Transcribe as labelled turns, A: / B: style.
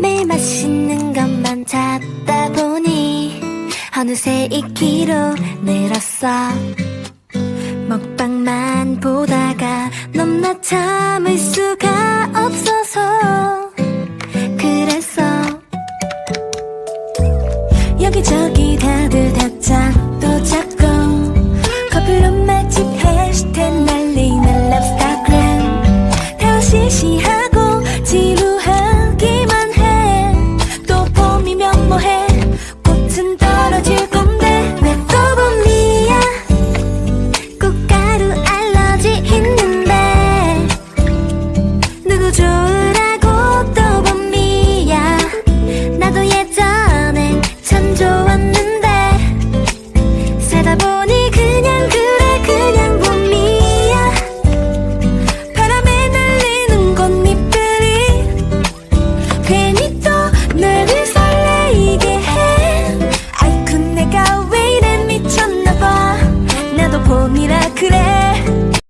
A: 매일 맛있는 것만 찾다 보니 어느새 2kg 늘었어. 먹방만 보다가 넘나 참을 수가 없어서 그래서 여기저기 다들 다 ミラクル